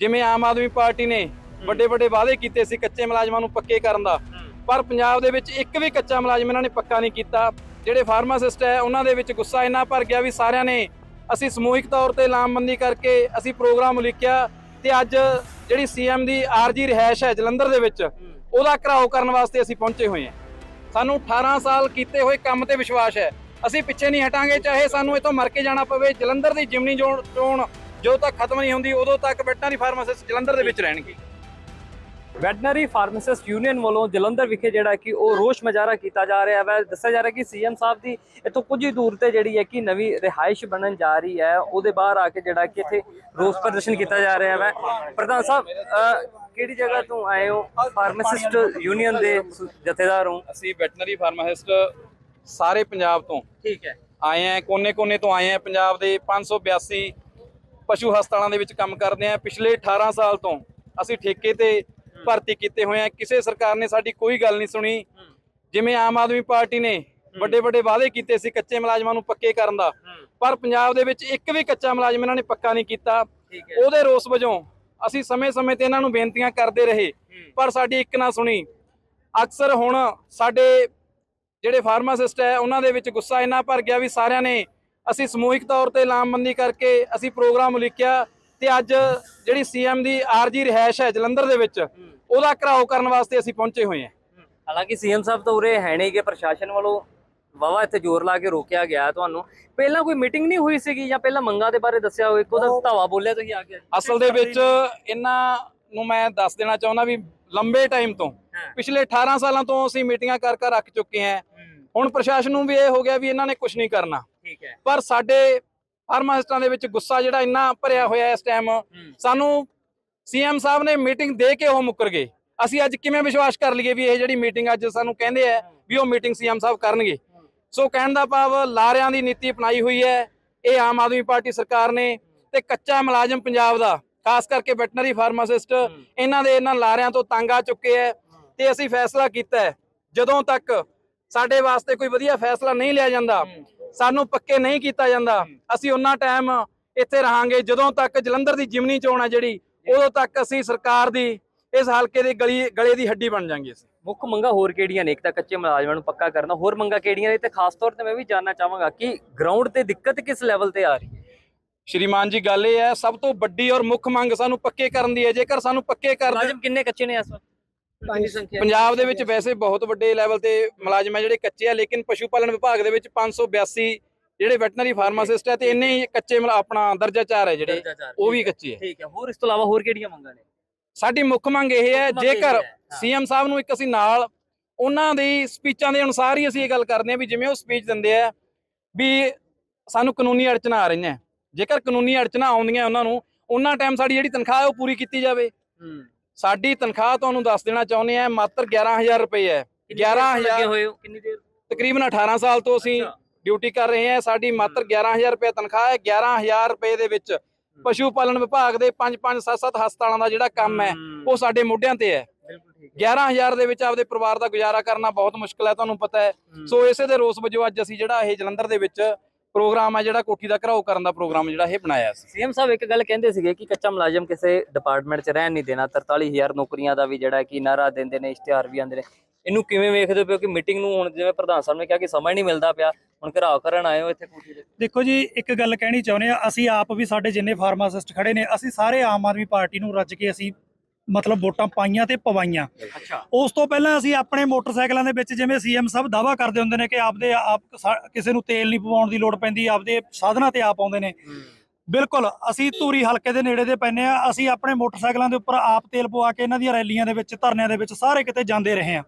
ਜਿਵੇਂ ਆਮ ਆਦਮੀ ਪਾਰਟੀ ਨੇ ਵੱਡੇ ਵੱਡੇ ਵਾਅਦੇ ਕੀਤੇ ਸੀ ਕੱਚੇ ਮੁਲਾਜ਼ਮਾਂ ਨੂੰ ਪੱਕੇ ਕਰਨ ਦਾ। ਪਰ ਪੰਜਾਬ ਦੇ ਵਿੱਚ ਇੱਕ ਵੀ ਕੱਚਾ ਮੁਲਾਜ਼ਮ ਇਹਨਾਂ ਨੇ ਪੱਕਾ ਨਹੀਂ ਕੀਤਾ। ਜਿਹੜੇ ਫਾਰਮਾਸਿਸਟ ਹੈ ਉਹਨਾਂ ਦੇ ਵਿੱਚ ਗੁੱਸਾ ਇੰਨਾ ਭਰ ਗਿਆ ਵੀ ਸਾਰਿਆਂ ਨੇ ਅਸੀਂ ਸਮੂਹਿਕ ਤੌਰ ਤੇ ਲਾਮਬੰਦੀ ਕਰਕੇ ਅਸੀਂ ਪ੍ਰੋਗਰਾਮ ਲਿਖਿਆ ਤੇ ਅੱਜ ਜਿਹੜੀ ਸੀਐਮ ਦੀ ਆਰਜੀ ਰਿਹਾਇਸ਼ ਹੈ ਜਲੰਧਰ ਦੇ ਵਿੱਚ ਉਹਦਾ ਘਰਾਓ ਕਰਨ ਵਾਸਤੇ ਅਸੀਂ ਪਹੁੰਚੇ ਹੋਏ ਹਾਂ। ਸਾਨੂੰ 18 ਸਾਲ ਕੀਤੇ ਹੋਏ ਕੰਮ ਤੇ ਵਿਸ਼ਵਾਸ ਹੈ। ਅਸੀਂ ਪਿੱਛੇ ਨਹੀਂ ਹਟਾਂਗੇ ਚਾਹੇ ਸਾਨੂੰ ਇੱਥੋਂ ਮਰ ਕੇ ਜਾਣਾ ਪਵੇ। ਜਲੰਧਰ ਦੀ ਜਿਮਨੀ ਚੋਣ ਜਦੋਂ ਤੱਕ ਖਤਮ ਨਹੀਂ ਹੁੰਦੀ ਉਦੋਂ ਤੱਕ ਵੈਟਰਨਰੀ ਫਾਰਮਾਸਿਸਟ ਜਲੰਧਰ ਦੇ ਵਿੱਚ ਰਹਿਣਗੇ। ਵੈਟਨਰੀ ਫਾਰਮਾਸਿਸਟ ਯੂਨੀਅਨ ਵੱਲੋਂ ਜਲੰਧਰ ਵਿਖੇ ਜਿਹੜਾ ਕਿ ਉਹ ਰੋਸ਼ ਮੁਜ਼ਾਹਰਾ ਕੀਤਾ ਜਾ ਰਿਹਾ ਹੈ। ਦੱਸਿਆ ਜਾ ਰਿਹਾ ਕਿ ਸੀਐਮ ਸਾਹਿਬ ਦੀ ਇੱਥੋਂ ਕੁਝ ਹੀ ਦੂਰ ਤੇ ਜਿਹੜੀ ਹੈ ਕਿ ਨਵੀਂ ਰਿਹਾਇਸ਼ ਬਣਨ ਜਾ ਰਹੀ ਹੈ। ਉਹਦੇ ਬਾਹਰ ਆ ਕੇ ਜਿਹੜਾ ਕਿ ਇੱਥੇ ਰੋਸ ਪ੍ਰਦਰਸ਼ਨ ਕੀਤਾ ਜਾ ਰਿਹਾ ਹੈ। ਪ੍ਰਧਾਨ ਸਾਹਿਬ ਕਿਹੜੀ ਜਗ੍ਹਾ ਤੋਂ ਆਏ ਹੋ? ਫਾਰਮਾਸਿਸਟ ਯੂਨੀਅਨ ਦੇ ਜਥੇਦਾਰ ਹੋ। ਅਸੀਂ ਵੈਟਰਨਰੀ ਫਾਰਮਾਸਿਸਟ ਸਾਰੇ ਪੰਜਾਬ ਤੋਂ ਠੀਕ ਹੈ। ਆਏ ਆ ਕੋਨੇ-ਕੋਨੇ ਤੋਂ ਆਏ ਆ ਪੰਜਾਬ ਦੇ 582 ਪਸ਼ੂ ਹਸਪਤਾਲਾਂ ਦੇ ਵਿੱਚ ਕੰਮ ਕਰਦੇ ਆ ਪਿਛਲੇ 18 ਸਾਲ ਤੋਂ ਅਸੀਂ ਠੇਕੇ ਤੇ ਭਰਤੀ ਕੀਤੇ ਹੋਏ ਆ ਕਿਸੇ ਸਰਕਾਰ ਨੇ ਸਾਡੀ ਕੋਈ ਗੱਲ ਨਹੀਂ ਸੁਣੀ। ਜਿਵੇਂ ਆਮ ਆਦਮੀ ਪਾਰਟੀ ਨੇ ਵੱਡੇ ਵੱਡੇ ਵਾਅਦੇ ਕੀਤੇ ਸੀ ਕੱਚੇ ਮੁਲਾਜ਼ਮਾਂ ਨੂੰ ਪੱਕੇ ਕਰਨ ਦਾ। ਪਰ ਪੰਜਾਬ ਦੇ ਵਿੱਚ ਇੱਕ ਵੀ ਕੱਚਾ ਮੁਲਾਜ਼ਮ ਇਹਨਾਂ ਨੇ ਪੱਕਾ ਨਹੀਂ ਕੀਤਾ। ਉਹਦੇ ਰੋਸ ਵਜੋਂ ਅਸੀਂ ਸਮੇਂ-ਸਮੇਂ ਤੇ ਇਹਨਾਂ ਨੂੰ ਬੇਨਤੀਆਂ ਕਰਦੇ ਰਹੇ। ਪਰ ਸਾਡੀ ਇੱਕ ਨਾ ਸੁਣੀ। ਅਕਸਰ ਹੁਣ ਸਾਡੇ ਜਿਹੜੇ ਫਾਰਮਾਸਿਸਟ ਹੈ ਉਹਨਾਂ ਦੇ ਵਿੱਚ ਗੁੱਸਾ ਇੰਨਾ ਭਰ ਗਿਆ ਵੀ ਸਾਰਿਆਂ ਨੇ ਅਸੀਂ ਸਮੂਹਿਕ ਤੌਰ ਤੇ ਲਾਮਬੰਦੀ ਕਰਕੇ ਅਸੀਂ ਪ੍ਰੋਗਰਾਮ ਲਿਖਿਆ ਤੇ ਅੱਜ ਜਿਹੜੀ ਸੀਐਮ ਦੀ ਆਰਜੀ ਰਿਹਾਇਸ਼ ਹੈ ਜਲੰਧਰ ਦੇ ਵਿੱਚ ਉਹਦਾ ਘਰਾਓ ਕਰਨ ਵਾਸਤੇ ਅਸੀਂ ਪਹੁੰਚੇ ਹੋਏ ਹਾਂ। ਹਾਲਾਂਕਿ ਸੀਐਮ ਸਾਹਿਬ ਤਾਂ ਉਰੇ ਹੈ ਨਹੀਂ ਕਿ ਪ੍ਰਸ਼ਾਸਨ ਵੱਲੋਂ ਵਾਵਾ ਇੱਥੇ ਜ਼ੋਰ ਲਾ ਕੇ ਰੋਕਿਆ ਗਿਆ ਤੁਹਾਨੂੰ। ਪਹਿਲਾਂ ਕੋਈ ਮੀਟਿੰਗ ਨਹੀਂ ਹੋਈ ਸੀਗੀ ਜਾਂ ਪਹਿਲਾਂ ਮੰਗਾਂ ਦੇ ਬਾਰੇ ਦੱਸਿਆ ਹੋਵੇ ਦਾ ਧਾਵਾ ਬੋਲਿਆ ਤੁਸੀਂ ਆ ਕੇ। ਅਸਲ ਦੇ ਵਿੱਚ ਇਹਨਾਂ ਨੂੰ ਮੈਂ ਦੱਸ ਦੇਣਾ ਚਾਹੁੰਦਾ ਵੀ ਲੰਬੇ ਟਾਈਮ ਤੋਂ ਪਿਛਲੇ 18 ਸਾਲਾਂ ਤੋਂ ਅਸੀਂ ਮੀਟਿੰਗਾਂ ਕਰ ਕਰ ਰੱਖ ਚੁੱਕੇ ਹਾਂ। ਹੁਣ ਪ੍ਰਸ਼ਾਸਨ ਨੂੰ ਵੀ ਇਹ ਹੋ ਗਿਆ ਵੀ ਇਹਨਾਂ ਨੇ ਕੁਝ ਨਹੀਂ ਕਰਨਾ। ਠੀਕ ਹੈ। ਪਰ ਸਾਡੇ ਫਾਰਮਾਸਿਸਟਾਂ ਦੇ ਵਿੱਚ ਗੁੱਸਾ ਜਿਹੜਾ ਇੰਨਾ ਭਰਿਆ ਹੋਇਆ ਇਸ ਟਾਈਮ ਸਾਨੂੰ ਸੀਐਮ ਸਾਹਿਬ ਨੇ ਮੀਟਿੰਗ ਦੇ ਕੇ ਉਹ ਮੁੱਕਰ ਗਏ। ਅਸੀਂ ਅੱਜ ਕਿਵੇਂ ਵਿਸ਼ਵਾਸ ਕਰ ਲਈਏ ਵੀ ਇਹ ਜਿਹੜੀ ਮੀਟਿੰਗ ਅੱਜ ਸਾਨੂੰ ਕਹਿੰਦੇ ਆ ਵੀ ਉਹ ਮੀਟਿੰਗ ਸੀਐਮ ਸਾਹਿਬ ਕਰਨਗੇ। ਸੋ ਕਹਿਣ ਦਾ ਭਾਵ ਲਾਰਿਆਂ ਦੀ ਨੀਤੀ ਅਪਣਾਈ ਹੋਈ ਹੈ ਇਹ ਆਮ ਆਦਮੀ ਪਾਰਟੀ ਸਰਕਾਰ ਨੇ ਤੇ ਕੱਚਾ ਮੁਲਾਜ਼ਮ ਪੰਜਾਬ ਦਾ ਖਾਸ ਕਰਕੇ ਵੈਟਰਨਰੀ ਫਾਰਮਾਸਿਸਟ ਇਹਨਾਂ ਦੇ ਇਹਨਾਂ ਲਾਰਿਆਂ ਤੋਂ ਤੰਗ ਆ ਚੁੱਕੇ ਹੈ ਤੇ ਅਸੀਂ ਫੈਸਲਾ ਕੀਤਾ ਜਦੋਂ ਤੱਕ ਸਾਡੇ ਵਾਸਤੇ ਕੋਈ ਵਧੀਆ ਫੈਸਲਾ ਨਹੀਂ ਲਿਆ ਜਾਂਦਾ ਸਾਨੂੰ ਪੱਕੇ ਨਹੀਂ ਕੀਤਾ ਜਾਂਦਾ। ਅਸੀਂ ਉਹਨਾਂ ਟਾਈਮ ਇੱਥੇ ਰਹਾਂਗੇ ਜਦੋਂ ਤੱਕ ਜਲੰਧਰ ਦੀ ਜਿਮਨੀ ਚੋਣ ਹੈ ਜਿਹੜੀ ਉਦੋਂ ਤੱਕ ਅਸੀਂ ਸਰਕਾਰ ਦੀ ਇਸ ਹਲਕੇ ਦੇ ਗਲੀ ਗਲੇ ਦੀ ਹੱਡੀ ਬਣ ਜਾਾਂਗੇ ਅਸੀਂ। ਮੁੱਖ ਮੰਗਾ ਹੋਰ ਕਿਹੜੀਆਂ ਨੇ? ਇੱਕ ਤਾਂ ਕੱਚੇ ਮੁਲਾਜ਼ਮਾਂ ਨੂੰ ਪੱਕਾ ਕਰਨਾ। ਹੋਰ ਮੰਗਾ ਕਿਹੜੀਆਂ ਨੇ? ਤੇ ਖਾਸ ਤੌਰ ਤੇ ਮੈਂ ਵੀ ਜਾਨਣਾ ਚਾਹਾਂਗਾ ਕਿ ਗਰਾਊਂਡ ਤੇ ਦਿੱਕਤ ਕਿਸ ਲੈਵਲ ਤੇ ਆ ਰਹੀ ਹੈ? ਸ਼੍ਰੀਮਾਨ ਜੀ ਗੱਲ ਇਹ ਹੈ ਸਭ ਤੋਂ ਵੱਡੀ ਔਰ ਮੁੱਖ ਮੰਗ ਸਾਨੂੰ ਪੱਕੇ ਕਰਨ ਦੀ ਹੈ। ਜੇਕਰ ਸਾਨੂੰ ਪੱਕੇ ਕਰ ਮੁਲਾਜ਼ਮ ਕਿੰਨੇ ਕੱਚੇ ਨੇ ਇਸ ਵਕਤ? ਪੰਜਾਬ ਦੇ ਵਿੱਚ ਵੈਸੇ ਬਹੁਤ ਵੱਡੇ ਲੈਵਲ ਤੇ ਮੁਲਾਜ਼ਮ ਹੈ ਜਿਹੜੇ ਕੱਚੇ ਆ ਲੇਕਿਨ ਪਸ਼ੂ ਪਾਲਣ ਵਿਭਾਗ ਦੇ ਵਿੱਚ 582 ਜਿਹੜੇ ਵੈਟਰਨਰੀ ਫਾਰਮਾਸਿਸਟ ਹੈ। ਤੇ ਇੰਨੇ ਹੀ ਕੱਚੇ ਮੁਲਾ- ਆਪਣਾ ਦਰਜਾ ਚਾਰ ਹੈ ਜਿਹੜੇ ਉਹ ਵੀ। ਕੱਚੇ ਹੈ ਠੀਕ ਹੈ। ਹੋਰ ਇਸ ਤੋਂ ਇਲਾਵਾ ਹੋਰ ਕਿਹੜੀਆਂ ਮੰਗਾਂ ਨੇ? ਸਾਡੀ ਮੁੱਖ ਮੰਗ ਇਹ ਹੈ ਜੇਕਰ। ਸੀਐਮ ਸਾਹਿਬ ਨੂੰ ਇੱਕ ਅਸੀਂ ਨਾਲ ਉਹਨਾਂ ਦੀ ਸਪੀਚਾਂ ਦੇ ਅਨੁਸਾਰ ਹੀ ਅਸੀਂ ਇਹ ਗੱਲ ਕਰਦੇ ਹਾਂ ਵੀ ਜਿਵੇਂ ਉਹ ਸਪੀਚ ਦਿੰਦੇ ਆ ਵੀ ਸਾਨੂੰ ਕਾਨੂੰਨੀ ਅੜਚਨਾ ਆ ਰਹੀਆਂ। ਜੇਕਰ ਕਾਨੂੰਨੀ ਅੜਚਨਾ ਆਉਂਦੀਆਂ ਉਹਨਾਂ ਨੂੰ ਉਹਨਾਂ ਟਾਈਮ ਸਾਡੀ ਜਿਹੜੀ ਤਨਖਾਹ ਹੈ ਉਹ ਪੂਰੀ ਕੀਤੀ ਜਾਵੇ। ਸਾਡੀ ਤਨਖਾਹ ਤੁਹਾਨੂੰ ਦੱਸ ਦੇਣਾ ਚਾਹੁੰਦੇ ਆ ਮਾਤਰ 11000 ਰੁਪਏ ਹੈ। ਕਿੰਨੀ ਦੇਰ ਤੋਂ ਲੱਗੇ 11000 ਹੋਏ ਹੋ? ਕਿੰਨੀ ਦੇਰ? ਤਕਰੀਬਨ 18 ਸਾਲ ਤੋਂ ਅਸੀਂ। ਡਿਊਟੀ ਕਰ ਰਹੇ ਹਾਂ। ਸਾਡੀ ਮਾਤਰ 11000 ਰੁਪਏ ਤਨਖਾਹ ਹੈ। 11000 ਰੁਪਏ ਦੇ ਵਿੱਚ ਪਸ਼ੂ ਪਾਲਣ ਵਿਭਾਗ ਦੇ 5-5 7-7 ਹਸਪਤਾਲਾਂ ਦਾ ਜਿਹੜਾ ਕੰਮ ਹੈ। ਉਹ ਸਾਡੇ ਮੋਢਿਆਂ ਤੇ ਹੈ। ਬਿਲਕੁਲ ਠੀਕ ਹੈ। 11000 ਦੇ ਵਿੱਚ ਆਪਦੇ ਪਰਿਵਾਰ ਦਾ ਗੁਜ਼ਾਰਾ ਕਰਨਾ ਬਹੁਤ ਮੁਸ਼ਕਲ ਹੈ ਤੁਹਾਨੂੰ ਪਤਾ ਹੂੰ। ਸੋ ਇਸੇ ਦੇ ਰੋਸ ਵਜੋਂ ਅੱਜ ਅਸੀਂ ਜਿਹੜਾ ਇਹ ਜਲੰਧਰ ਦੇ ਵਿੱਚ ਪ੍ਰੋਗਰਾਮ ਹੈ ਜਿਹੜਾ ਕੋਠੀ ਦਾ ਘਰਾਓ ਕਰਨ ਦਾ ਪ੍ਰੋਗਰਾਮ ਜਿਹੜਾ ਇਹ ਬਣਾਇਆ ਸੀ। ਸੀਐਮ ਸਾਹਿਬ ਇੱਕ ਗੱਲ ਕਹਿੰਦੇ ਸੀਗੇ ਕਿ ਕੱਚਾ ਮੁਲਾਜ਼ਮ ਕਿਸੇ ਡਿਪਾਰਟਮੈਂਟ 'ਚ ਰਹਿਣ ਨਹੀਂ ਦੇਣਾ 43000 ਨੌਕਰੀਆਂ ਦਾ ਵੀ ਜਿਹੜਾ ਕਿ ਨਾਰਾ ਦਿੰਦੇ ਨੇ ਇਸ਼ਤਿਹਾਰ ਵੀ ਆਉਂਦੇ ਨੇ। ਇਹਨੂੰ ਕਿਵੇਂ ਵੇਖਦੇ ਹੋ ਕਿ ਮੀਟਿੰਗ ਨੂੰ ਹੁਣ ਜਿਵੇਂ ਪ੍ਰਧਾਨ ਸਾਹਿਬ ਨੇ ਕਿਹਾ ਕਿ ਸਮਾਂ ਨਹੀਂ ਮਿਲਦਾ ਪਿਆ ਹੁਣ ਘਰਾਓ ਕਰਨ ਆਏ ਹੋ ਇੱਥੇ ਕੋਠੀ ਦੇ? ਦੇਖੋ ਜੀ ਇੱਕ ਗੱਲ ਕਹਿਣੀ ਚਾਹੁੰਦੇ ਆ ਅਸੀਂ ਆਪ ਵੀ ਸਾਡੇ ਜਿੰਨੇ ਫਾਰਮਾਸਿਸਟ ਖੜੇ ਨੇ ਅਸੀਂ ਸਾਰੇ ਆਮ ਆਦਮੀ ਪਾਰਟੀ ਨੂੰ ਰੱਜ ਕੇ ਅਸੀਂ ਮਤਲਬ ਵੋਟਾਂ ਪਾਈਆਂ ਤੇ ਪਵਾਈਆਂ। ਅੱਛਾ। ਉਸ ਤੋਂ ਪਹਿਲਾਂ ਅਸੀਂ ਆਪਣੇ ਮੋਟਰਸਾਈਕਲਾਂ ਦੇ ਵਿੱਚ ਜਿਵੇਂ ਸੀਐਮ ਸਾਹਿਬ ਦਾਵਾ ਕਰਦੇ ਹੁੰਦੇ ਨੇ ਕਿ ਆਪਦੇ ਆਪ ਕਿਸੇ ਨੂੰ ਤੇਲ ਨਹੀਂ ਪਵਾਉਣ ਦੀ ਲੋੜ ਪੈਂਦੀ ਆਪਦੇ ਸਾਧਨਾਂ ਤੇ ਆਪ ਆਉਂਦੇ ਨੇ। ਬਿਲਕੁਲ ਅਸੀਂ ਧੂਰੀ ਹਲਕੇ ਦੇ ਨੇੜੇ ਦੇ ਪੈਨੇ ਆ ਅਸੀਂ ਆਪਣੇ ਮੋਟਰਸਾਈਕਲਾਂ ਦੇ ਉੱਪਰ ਆਪ ਤੇਲ ਪਵਾ ਕੇ ਇਹਨਾਂ ਦੀਆਂ ਰੈਲੀਆਂ ਦੇ ਵਿੱਚ ਧਰਨਿਆਂ ਦੇ ਵਿੱਚ ਸਾਰੇ ਕਿਤੇ ਜਾਂਦੇ ਰਹੇ ਆ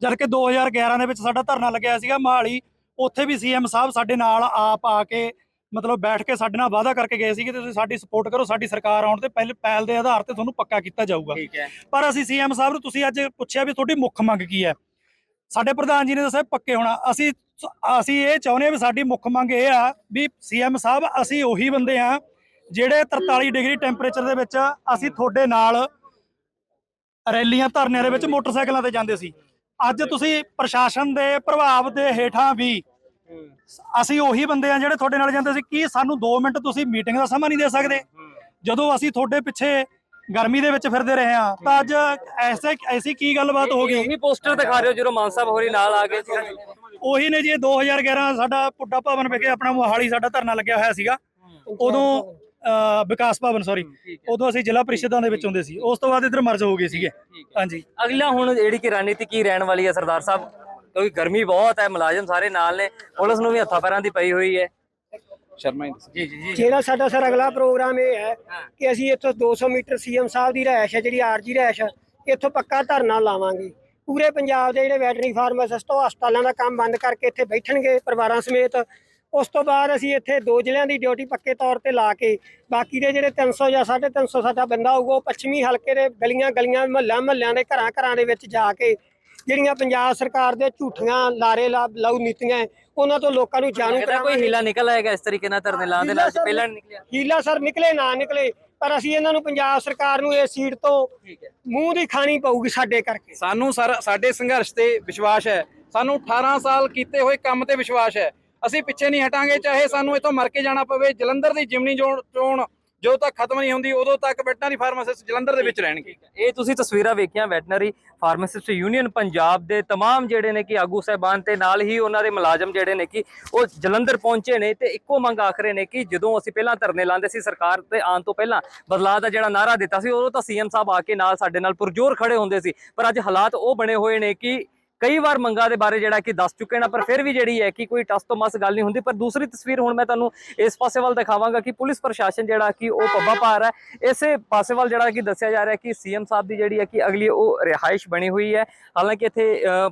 ਜਦ ਕਿ 2011 ਦੇ ਵਿੱਚ ਸਾਡਾ ਧਰਨਾ ਲੱਗਿਆ ਸੀਗਾ ਮਹਾਲੀ ਉੱਥੇ ਵੀ ਸੀਐਮ ਸਾਹਿਬ ਸਾਡੇ ਨਾਲ ਆਪ ਆ ਕੇ ਮਤਲਬ ਬੈਠ ਕੇ ਸਾਡੇ ਨਾਲ ਵਾਅਦਾ ਕਰਕੇ ਗਏ ਸੀ ਕਿ ਤੁਸੀਂ ਸਾਡੀ ਸਪੋਰਟ ਕਰੋ ਸਾਡੀ ਸਰਕਾਰ ਆਉਣ ਤੇ ਪਹਿਲੇ ਪਹਿਲ ਦੇ ਆਧਾਰ ਤੇ ਤੁਹਾਨੂੰ ਪੱਕਾ ਕੀਤਾ ਜਾਊਗਾ। ਠੀਕ ਹੈ। ਪਰ ਅਸੀਂ ਸੀਐਮ ਸਾਹਿਬ ਨੂੰ ਤੁਸੀਂ ਅੱਜ ਪੁੱਛਿਆ ਵੀ ਤੁਹਾਡੀ ਮੁੱਖ ਮੰਗ ਕੀ ਹੈ? ਸਾਡੇ ਪ੍ਰਧਾਨ ਜੀ ਨੇ ਦੱਸਿਆ ਪੱਕੇ ਹੋਣਾ। ਅਸੀਂ ਅਸੀਂ ਇਹ ਚਾਹੁੰਦੇ ਹਾਂ ਵੀ ਸਾਡੀ ਮੁੱਖ ਮੰਗ ਇਹ ਆ ਵੀ ਸੀਐਮ ਸਾਹਿਬ ਅਸੀਂ ਉਹੀ ਬੰਦੇ ਆ ਜਿਹੜੇ 43 ਡਿਗਰੀ ਟੈਂਪਰੇਚਰ ਦੇ ਵਿੱਚ ਅਸੀਂ ਤੁਹਾਡੇ ਨਾਲ ਰੈਲੀਆਂ ਧਰਨਿਆਂ ਦੇ ਵਿੱਚ ਮੋਟਰਸਾਈਕਲਾਂ ਤੇ ਜਾਂਦੇ ਸੀ। ਅੱਜ ਤੁਸੀਂ ਪ੍ਰਸ਼ਾਸਨ ਦੇ ਪ੍ਰਭਾਵ ਦੇ ਹੇਠਾਂ ਵੀ ਅਸੀਂ ਉਹੀ ਬੰਦੇ ਆ ਜਿਹੜੇ ਤੁਹਾਡੇ ਨਾਲ ਜਾਂਦੇ ਸੀ ਕੀ ਸਾਨੂੰ 2 ਮਿੰਟ ਤੁਸੀਂ ਮੀਟਿੰਗ ਦਾ ਸਮਾਂ ਨਹੀਂ ਦੇ ਸਕਦੇ। ਜਦੋਂ ਅਸੀਂ ਤੁਹਾਡੇ ਪਿੱਛੇ ਗਰਮੀ ਦੇ ਵਿੱਚ ਫਿਰਦੇ ਰਹੇ ਆ ਤਾਂ ਅੱਜ ਐਸੇ ਐਸੀ ਕੀ ਗੱਲਬਾਤ ਹੋ ਗਈ? ਉਹੀ ਪੋਸਟਰ ਦਿਖਾ ਰਹੇ ਹੋ ਜਦੋਂ ਮਾਨ ਸਾਹਿਬ ਹੋਰੀ ਨਾਲ ਆ ਗਏ ਸੀ। ਉਹੀ ਨੇ ਜੀ ਇਹ 2011 ਸਾਡਾ ਪੁੱਡਾ ਭਵਨ ਵਿਖੇ ਆਪਣਾ ਮੋਹਾਲੀ ਸਾਡਾ ਧਰਨਾ ਲੱਗਿਆ ਹੋਇਆ ਸੀਗਾ। ਉਦੋਂ ਵਿਕਾਸ ਭਵਨ ਸੌਰੀ ਉਦੋਂ ਅਸੀਂ ਜ਼ਿਲ੍ਹਾ ਪ੍ਰੀਸ਼ਦਾਂ ਦੇ ਵਿੱਚ ਹੁੰਦੇ ਸੀ। ਉਸ ਤੋਂ ਬਾਅਦ ਇੱਧਰ ਮਰਜ ਹੋ ਗਏ ਸੀਗੇ। ਹਾਂਜੀ। ਅਗਲਾ ਹੁਣ ਜਿਹੜੀ ਕਿ ਰਣਨੀਤੀ ਕੀ ਰਹਿਣ ਵਾਲੀ ਹੈ ਸਰਦਾਰ ਸਾਹਿਬ? ਕਿਉਂਕਿ ਗਰਮੀ ਬਹੁਤ ਹੈ ਮੁਲਾਜ਼ਮ ਸਾਰੇ ਨਾਲ ਨੇ ਪੁਲਿਸ ਨੂੰ ਵੀ ਹੱਥਾਂ ਪੈਰਾਂ ਦੀ ਪਈ ਹੋਈ ਹੈ। ਸ਼ਰਮਾ ਜੀ। ਜੀ ਜੀ ਜਿਹੜਾ ਸਾਡਾ ਸਰ ਅਗਲਾ ਪ੍ਰੋਗਰਾਮ ਇਹ ਹੈ ਕਿ ਅਸੀਂ ਇੱਥੋਂ 200 ਮੀਟਰ ਸੀਐਮ ਸਾਹਿਬ ਦੀ ਰਿਹਾਇਸ਼ ਹੈ ਜਿਹੜੀ ਆਰਜੀ ਰਿਹਾਇਸ਼ ਹੈ ਇੱਥੋਂ ਪੱਕਾ ਧਰਨਾ ਲਾਵਾਂਗੇ। ਪੂਰੇ ਪੰਜਾਬ ਦੇ ਜਿਹੜੇ ਵੈਟਰਨਰੀ ਫਾਰਮਾਸਿਸਟ ਉਹ ਹਸਪਤਾਲਾਂ ਦਾ ਕੰਮ ਬੰਦ ਕਰਕੇ ਇੱਥੇ ਬੈਠਣਗੇ ਪਰਿਵਾਰਾਂ ਸਮੇਤ। ਉਸ ਤੋਂ ਬਾਅਦ ਅਸੀਂ ਇੱਥੇ ਦੋ ਜ਼ਿਲ੍ਹਿਆਂ ਦੀ ਡਿਊਟੀ ਪੱਕੇ ਤੌਰ ਤੇ ਲਾ ਕੇ ਬਾਕੀ ਦੇ ਜਿਹੜੇ 300 ਜਾਂ 350 ਸਾਡਾ ਬੰਦਾ ਹੋਊਗਾ ਉਹ ਪੱਛਮੀ ਹਲਕੇ ਦੇ ਗਲੀਆਂ ਗਲੀਆਂ ਮਹੱਲਾ ਮਹੱਲਿਆਂ ਦੇ ਘਰਾਂ ਘਰਾਂ ਦੇ ਵਿੱਚ ਜਾ ਕੇ ਜਿਹੜੀਆਂ ਪੰਜਾਬ ਸਰਕਾਰ ਦੇ ਝੂਠੀਆਂ ਲਾਰੇ ਲਾ- ਲਾਊ ਨੀਤੀਆਂ ਉਹਨਾਂ ਤੋਂ ਲੋਕਾਂ ਨੂੰ ਜਾਣੂ ਲੱਗਦਾ ਕੋਈ ਹੀਲਾ ਨਿਕਲ ਆਏਗਾ ਇਸ ਤਰੀਕੇ ਨਾਲ ਧਰਨੇ ਲਾਉਣ ਦੇ ਨਾਲ? ਹੀਲਾ ਪਹਿਲਾਂ ਨਿਕਲਿਆ। ਹੀਲਾ ਸਰ ਨਿਕਲੇ ਨਾ ਨਿਕਲੇ ਪਰ ਅਸੀਂ ਇਹਨਾਂ ਨੂੰ ਪੰਜਾਬ ਸਰਕਾਰ ਨੂੰ ਇਹ ਸੀਟ ਤੋਂ ਮੂੰਹ ਦੀ ਖਾਣੀ ਪਊਗੀ ਸਾਡੇ ਕਰਕੇ। ਸਾਨੂੰ ਸਰ ਸਾਡੇ ਸੰਘਰਸ਼ ਤੇ ਵਿਸ਼ਵਾਸ ਹੈ। ਸਾਨੂੰ 18 ਸਾਲ ਕੀਤੇ ਹੋਏ ਕੰਮ ਤੇ ਵਿਸ਼ਵਾਸ ਹੈ। ਅਸੀਂ ਪਿੱਛੇ ਨਹੀਂ ਹਟਾਂਗੇ ਚਾਹੇ ਸਾਨੂੰ ਇੱਥੋਂ ਮਰ ਕੇ ਜਾਣਾ ਪਵੇ ਜਲੰਧਰ ਦੀ ਜਿਮਨੀ ਚੋਣ ਚੋਣ ਜਦੋਂ ਤੱਕ ਖਤਮ ਨਹੀਂ ਹੁੰਦੀ ਉਦੋਂ ਤੱਕ ਵੈਟਰਨਰੀ ਫਾਰਮਾਸਿਸਟ ਜਲੰਧਰ ਦੇ ਵਿੱਚ ਰਹਿਣਗੇ ਇਹ ਤੁਸੀਂ ਤਸਵੀਰਾਂ ਵੇਖੀਆਂ ਵੈਟਨਰੀ ਫਾਰਮਾਸਿਸਟ ਯੂਨੀਅਨ ਪੰਜਾਬ ਦੇ तमाम ਜਿਹੜੇ ਨੇ ਕਿ ਆਗੂ ਸਹਿਬਾਨ ਤੇ ਨਾਲ ਹੀ ਉਹਨਾਂ ਦੇ ਮੁਲਾਜ਼ਮ ਜਿਹੜੇ ਨੇ ਕਿ ਉਹ ਜਲੰਧਰ ਪਹੁੰਚੇ ਨੇ ਤੇ ਇੱਕੋ ਮੰਗ ਆਖਰੇ ਨੇ ਕਿ ਜਦੋਂ ਅਸੀਂ ਪਹਿਲਾਂ ਧਰਨੇ ਲਾਉਂਦੇ ਸੀ ਸਰਕਾਰ ਤੇ ਆਉਣ ਤੋਂ ਪਹਿਲਾਂ ਬਦਲਾਅ ਦਾ ਜਿਹੜਾ ਨਾਰਾ ਦਿੱਤਾ ਸੀ ਉਦੋਂ ਤਾਂ ਸੀਐਮ ਸਾਹਿਬ ਆ ਕੇ ਨਾਲ ਸਾਡੇ ਨਾਲ ਪੁਰਜੋਰ ਖੜੇ ਹੁੰਦੇ ਸੀ ਪਰ ਅੱਜ ਹਾਲਾਤ ਉਹ ਬਣੇ ਹੋਏ ਨੇ ਕਿ ਕਈ ਵਾਰ ਮੰਗਾਂ ਦੇ ਬਾਰੇ ਜਿਹੜਾ ਕਿ ਦੱਸ ਚੁੱਕੇ ਨਾ ਪਰ ਫਿਰ ਵੀ ਜਿਹੜੀ ਹੈ ਕਿ ਕੋਈ ਟਸ ਤੋਂ ਮਸ ਗੱਲ ਨਹੀਂ ਹੁੰਦੀ। ਪਰ ਦੂਸਰੀ ਤਸਵੀਰ ਹੁਣ ਮੈਂ ਤੁਹਾਨੂੰ ਇਸ ਪਾਸੇ ਵੱਲ ਦਿਖਾਵਾਂਗਾ ਕਿ ਪੁਲਿਸ ਪ੍ਰਸ਼ਾਸਨ ਜਿਹੜਾ ਕਿ ਉਹ ਪੱਬਾ ਪਾ ਰਿਹਾ ਹੈ। ਇਸੇ ਪਾਸੇ ਵੱਲ ਜਿਹੜਾ ਕਿ ਦੱਸਿਆ ਜਾ ਰਿਹਾ ਕਿ ਸੀਐਮ ਸਾਹਿਬ ਦੀ ਜਿਹੜੀ ਹੈ ਕਿ ਅਗਲੀ ਉਹ ਰਿਹਾਇਸ਼ ਬਣੀ ਹੋਈ ਹੈ। ਹਾਲਾਂਕਿ ਇੱਥੇ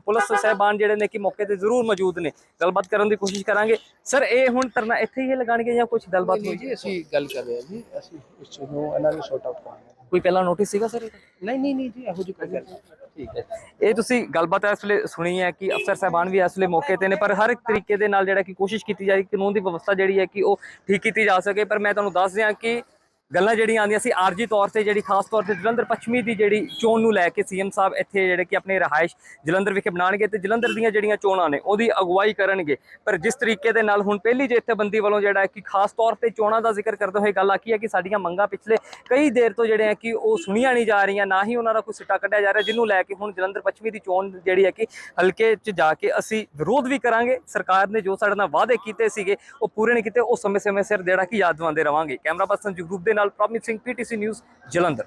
ਪੁਲਿਸ ਸਹਿਬਾਨ ਜਿਹੜੇ ਨੇ ਕਿ ਮੌਕੇ ਤੇ ਜ਼ਰੂਰ ਮੌਜੂਦ ਨੇ। ਗੱਲਬਾਤ ਕਰਨ ਦੀ ਕੋਸ਼ਿਸ਼ ਕਰਾਂਗੇ। ਸਰ ਇਹ ਹੁਣ ਤਰਨਾ ਇੱਥੇ ਹੀ ਲਗਾਣਗੇ ਜਾਂ ਕੁਝ ਗੱਲਬਾਤ ਹੋਈ? ਜੀ ਅਸੀਂ ਗੱਲ ਕਰ ਰਹੇ ਹਾਂ ਜੀ। ਅਸੀਂ ਇਸ ਨੂੰ ਇਹਨਾਂ ਨੂੰ ਸੌਟ ਆਊਟ ਕਰਾਂਗੇ। ਕੋਈ ਪਹਿਲਾਂ ਨੋਟਿਸ ਸੀਗਾ ਸਰ ਨਹੀਂ ਨਹੀਂ ਨਹੀਂ ਜੀ ਇਹੋ ਜਿਹੀ ਕੋਈ ਗੱਲ ਨਹੀਂ। ਠੀਕ ਹੈ। ਇਹ ਤੁਸੀਂ ਗੱਲਬਾਤ ਇਸ ਵੇਲੇ ਸੁਣੀ ਹੈ ਕਿ ਅਫਸਰ ਸਾਹਿਬਾਨ ਵੀ ਇਸ ਵੇਲੇ ਮੌਕੇ ਤੇ ਨੇ, ਪਰ ਹਰ ਇੱਕ ਤਰੀਕੇ ਦੇ ਨਾਲ ਜਿਹੜਾ ਕਿ ਕੋਸ਼ਿਸ਼ ਕੀਤੀ ਜਾ ਰਹੀ ਕਾਨੂੰਨ ਦੀ ਵਿਵਸਥਾ ਜਿਹੜੀ ਹੈ ਕਿ ਉਹ ਠੀਕ ਕੀਤੀ ਜਾ ਸਕੇ। ਪਰ ਮੈਂ ਤੁਹਾਨੂੰ ਦੱਸ ਦਿਆਂ ਕਿ ਗੱਲਾਂ ਜਿਹੜੀਆਂ ਆਉਂਦੀਆਂ ਸੀ ਆਰਜੀ ਤੌਰ ਤੇ ਜਿਹੜੀ ਖਾਸ ਤੌਰ ਤੇ ਜਲੰਧਰ ਪੱਛਮੀ ਦੀ ਜਿਹੜੀ ਚੋਣ ਨੂੰ ਲੈ ਕੇ ਸੀਐਮ ਸਾਹਿਬ ਇੱਥੇ ਜਿਹੜੇ ਕਿ ਆਪਣੇ ਰਹਾਇਸ਼ ਜਲੰਧਰ ਵਿਖੇ ਬਣਾਉਣਗੇ ਤੇ ਜਲੰਧਰ ਦੀਆਂ ਜਿਹੜੀਆਂ ਚੋਣਾਂ ਨੇ ਉਹਦੀ ਅਗਵਾਈ ਕਰਨਗੇ। ਪਰ ਜਿਸ ਤਰੀਕੇ ਦੇ ਨਾਲ ਹੁਣ ਪਹਿਲੀ ਜਥੇਬੰਦੀ ਵੱਲੋਂ ਜਿਹੜਾ ਕਿ ਖਾਸ ਤੌਰ ਤੇ ਚੋਣਾਂ ਦਾ ਜ਼ਿਕਰ ਕਰਦੇ ਹੋਏ ਗੱਲ ਆਖੀ ਹੈ ਕਿ ਸਾਡੀਆਂ ਮੰਗਾਂ ਪਿਛਲੇ ਕਈ ਦੇਰ ਤੋਂ ਜਿਹੜੇ ਹੈ ਕਿ ਉਹ ਸੁਣੀਆਂ ਨਹੀਂ ਜਾ ਰਹੀਆਂ, ਨਾ ਹੀ ਉਹਨਾਂ ਦਾ ਕੋਈ ਸਿੱਟਾ ਕੱਢਿਆ ਜਾ ਰਿਹਾ, ਜਿਹਨੂੰ ਲੈ ਕੇ ਹੁਣ ਜਲੰਧਰ ਪੱਛਮੀ ਦੀ ਚੋਣ ਜਿਹੜੀ ਹੈ ਕਿ ਹਲਕੇ 'ਚ ਜਾ ਕੇ ਅਸੀਂ ਵਿਰੋਧ ਵੀ ਕਰਾਂਗੇ। ਸਰਕਾਰ ਨੇ ਜੋ ਸਾਡੇ ਨਾਲ ਵਾਅਦੇ ਕੀਤੇ ਸੀਗੇ, ਉਹ ਪੂਰੇ ਨਹੀਂ ਕੀਤੇ, ਉਹ ਸਮੇਂ ਸਮੇਂ ਸਿਰ ਜਿਹੜਾ ਕਿ ਯਾਦ ਦਿਵਾਉਂਦੇ ਰਵਾਂਗੇ। ਕੈਮਰਾ ਪਰਸਨ ਜਗਰੂਪ ਦੇ Promising PTC News, Jalandhar.